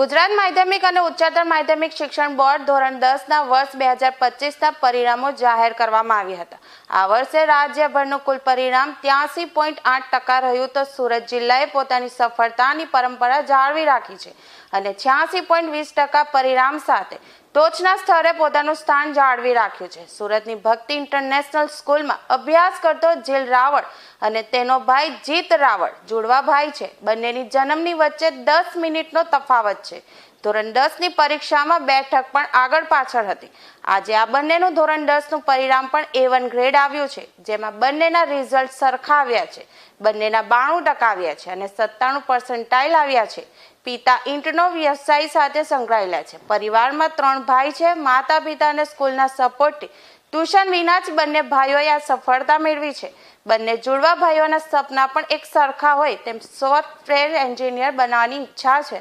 ગુજરાત માધ્યમિક અને ઉચ્ચતર માધ્યમિક શિક્ષણ બોર્ડ ધોરણ દસના વર્ષ બે હજાર પચીસના પરિણામો જાહેર કરવામાં આવ્યા હતા. આ વર્ષે રાજ્યભરનું કુલ પરિણામ ત્યાસી પોઈન્ટ આઠ ટકા રહ્યું તો સુરત જિલ્લાએ પોતાની સફળતાની પરંપરા જાળવી રાખી છે. અને છ્યાસી પોઈન્ટ વીસ ટકા પરિણામ સાથે ટોચના સ્તરે પોતાનું સ્થાન જાળવી રાખ્યું છે. સુરતની ભક્તિ ઇન્ટરનેશનલ સ્કૂલમાં અભ્યાસ કરતો જીલ રાવળ અને તેનો ભાઈ જીત રાવળ જોડવા ભાઈ છે. બંનેની જન્મની વચ્ચે દસ મિનિટનો તફાવત છે. ધોરણ દસની પરીક્ષામાં બેઠક પણ આગળ પાછળ હતી. આજે આ બંનેનું ધોરણ દસનું પરિણામ પણ એ વન ગ્રેડ આવ્યું છે, જેમાં બંનેના રિઝલ્ટ સરખા આવ્યા છે, બંનેના બાણું ટકા આવ્યા છે અને સત્તાણું પર્સન્ટાઇલ આવ્યા છે. પિતા ઈંટનો વ્યવસાય સાથે સંકળાયેલા છે. પરિવારમાં ત્રણ ભાઈ છે માતા પિતા અને સ્કૂલના સપોર્ટથી ટ્યુશન વિના જ બંને ભાઈઓએ આ સફળતા મેળવી છે. બંને જુડવા ભાઈઓના સપના પણ એક સરખા હોય તેમ સોફ્ટવેર એન્જિનિયર બનવાની ઈચ્છા છે.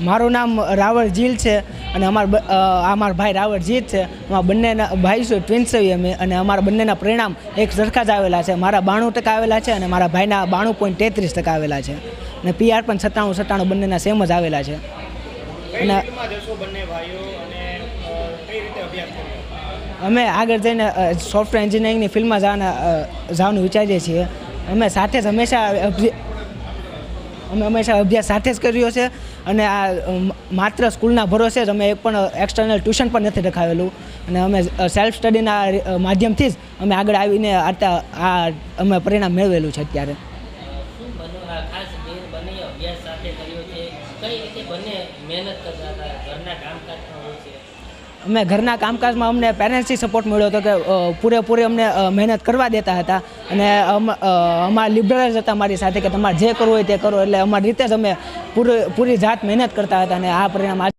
મારું નામ? રાવળ જીલ છે અને અમાર અમારા ભાઈ રાવળ જીત છે. અમારા બંનેના ભાઈ છે ટ્વિન્સ છીએ અમે અને અમારા બંનેના પરિણામ એક સરખા જ આવેલા છે. મારા બાણું ટકા આવેલા છે અને મારા ભાઈના બાણું પોઈન્ટ તેત્રીસ ટકા આવેલા છે. અને પીઆર પણ સત્તાણું સત્તાણું બંનેના સેમ જ આવેલા છે. અને અમે આગળ જઈને સોફ્ટવેર એન્જિનિયરિંગની ફિલ્ડમાં જવાના જવાનું વિચારીએ છીએ. અમે સાથે જ હંમેશા અમે હંમેશા અભ્યાસ સાથે જ કર્યો છે અને આ માત્ર સ્કૂલના ભરોસે જ અમે એક પણ એક્સટર્નલ ટ્યુશન પણ નથી રખાવેલું. અને અમે સેલ્ફ સ્ટડીના માધ્યમથી જ અમે આગળ આવીને આટલા, આ, અમે પરિણામ મેળવેલું છે અત્યારે. મહેનત અમે ઘરના કામકાજમાં અમને પેરેન્ટ્સથી સપોર્ટ મળ્યો હતો કે પૂરેપૂરી અમને મહેનત કરવા દેતા હતા. અને અમારા લિબરલ્સ હતા મારી સાથે કે તમારે જે કરવું હોય તે કરો. એટલે અમારી રીતે જ અમે પૂરી પૂરી જાત મહેનત કરતા હતા અને આ પરિણામ